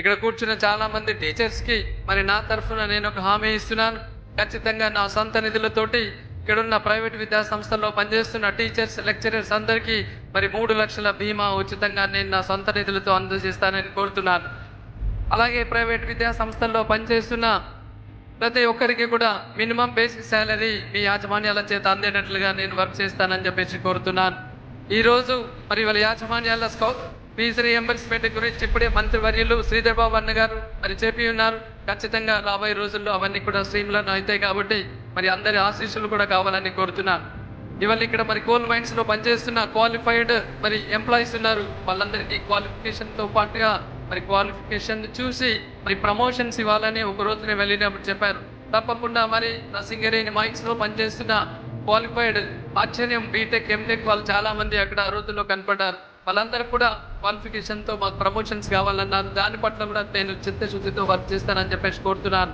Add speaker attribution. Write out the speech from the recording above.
Speaker 1: ఇక్కడ కూర్చున్న చాలా మంది టీచర్స్కి మరి నా తరఫున నేను ఒక హామీ ఇస్తున్నాను. ఖచ్చితంగా నా సొంత నిధులతోటి ఇక్కడున్న ప్రైవేట్ విద్యా సంస్థల్లో పనిచేస్తున్న టీచర్స్ లెక్చరర్స్ అందరికీ మరి మూడు లక్షల బీమా ఉచితంగా నేను నా సొంత నిధులతో అందజేస్తానని కోరుతున్నాను. అలాగే ప్రైవేట్ విద్యా సంస్థల్లో పనిచేస్తున్న ప్రతి ఒక్కరికి కూడా మినిమం బేసిక్ శాలరీ మీ యాజమాన్యాల చేత అందేటట్లుగా నేను వర్క్ చేస్తానని చెప్పేసి కోరుతున్నాను. ఈరోజు మరి వాళ్ళ యాజమాన్యాల స్కౌ ఫీజు రియంబర్స్మెంట్ గురించి ఇప్పుడే మంత్రివర్యులు వర్యులు బాబు అన్న గారు మరి చెప్పి ఉన్నారు. ఖచ్చితంగా రాబోయే రోజుల్లో అవన్నీ కూడా స్ట్రీమ్లను అవుతాయి కాబట్టి మరి అందరి ఆశీస్సులు కూడా కావాలని కోరుతున్నాను. ఇవాళ ఇక్కడ మరి కోల్ మైన్స్లో పనిచేస్తున్న క్వాలిఫైడ్ మరి ఎంప్లాయీస్ ఉన్నారు. వాళ్ళందరికీ క్వాలిఫికేషన్తో పాటుగా మరి క్వాలిఫికేషన్ చూసి మరి ప్రమోషన్స్ ఇవ్వాలని ఒక రోజునే వెళ్ళినప్పుడు చెప్పారు. తప్పకుండా మరి నా సింగరేణి మైన్స్లో పనిచేస్తున్న క్వాలిఫైడ్ ఆశ్చర్యం బీటెక్ ఎంటెక్ వాళ్ళు చాలా మంది అక్కడ ఆ రోజుల్లో కనపడ్డారు. వాళ్ళందరూ కూడా క్వాలిఫికేషన్తో మాకు ప్రమోషన్స్ కావాలన్నారు. దాని పట్ల కూడా నేను చిత్తశుద్ధితో వర్క్ చేస్తానని చెప్పేసి కోరుతున్నాను.